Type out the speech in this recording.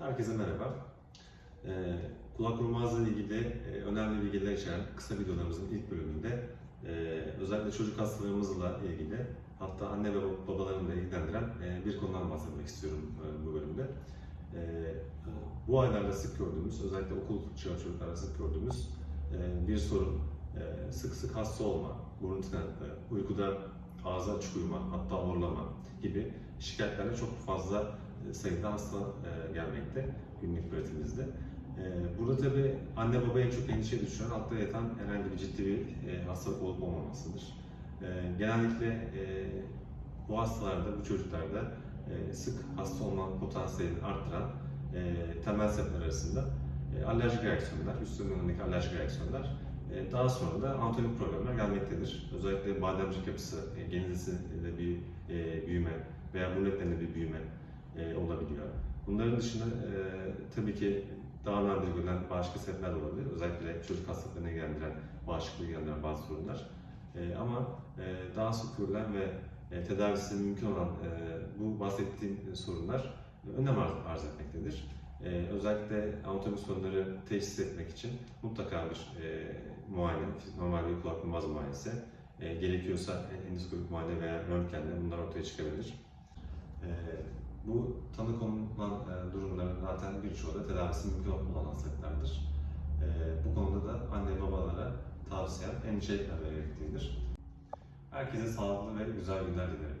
Herkese merhaba. Ee, kulak rumazla ilgili e, önemli bilgiler içeren kısa videolarımızın ilk bölümünde e, özellikle çocuk hastalarımızla ilgili hatta anne ve babalarını da ilgilendiren e, bir konudan bahsetmek istiyorum e, bu bölümde. E, bu aylarda sık gördüğümüz, özellikle okul çağı çocuklarda sık gördüğümüz e, bir sorun. E, sık sık hasta olma, burun tınaklığı, uykuda ağza açık uyuma, hatta horlama gibi şikayetlerle çok fazla e, sayıda hasta e, gelmekte günlük pratimizde. E, Burada tabii anne baba en çok endişe düşüren altta yatan herhangi bir ciddi bir hastalık olup olmamasıdır. Genellikle bu hastalarda, bu çocuklarda sık hasta olma potansiyelini arttıran temel sebepler arasında alerjik reaksiyonlar, üst alerjik reaksiyonlar daha sonra da anatomik problemler gelmektedir. Özellikle bademcik yapısı, e, genizesinde bir e, büyüme veya burun etlerinde bir büyüme e, olabiliyor. Bunların dışında e, tabii ki daha nadir görülen başka sebepler olabilir. Özellikle çocuk hastalıklarına ilgilendiren, bağışıklığı ilgilendiren bazı sorunlar. E, ama e, daha sık görülen ve e, tedavisi mümkün olan e, bu bahsettiğim sorunlar önem arz etmektedir. E, özellikle anatomik sorunları teşhis etmek için mutlaka bir e, muayene, normal bir kulak boğaz muayenesi, e, gerekiyorsa endoskopik muayene veya röntgenle bunlar ortaya çıkabilir. E, bu tanı konulan e, durumların zaten birçoğu da tedavisi mümkün olan hastalıklardır. E, bu konuda da anne babalara tavsiyem endişe etmemeleri gerektiğidir. Herkese sağlıklı ve güzel günler dilerim.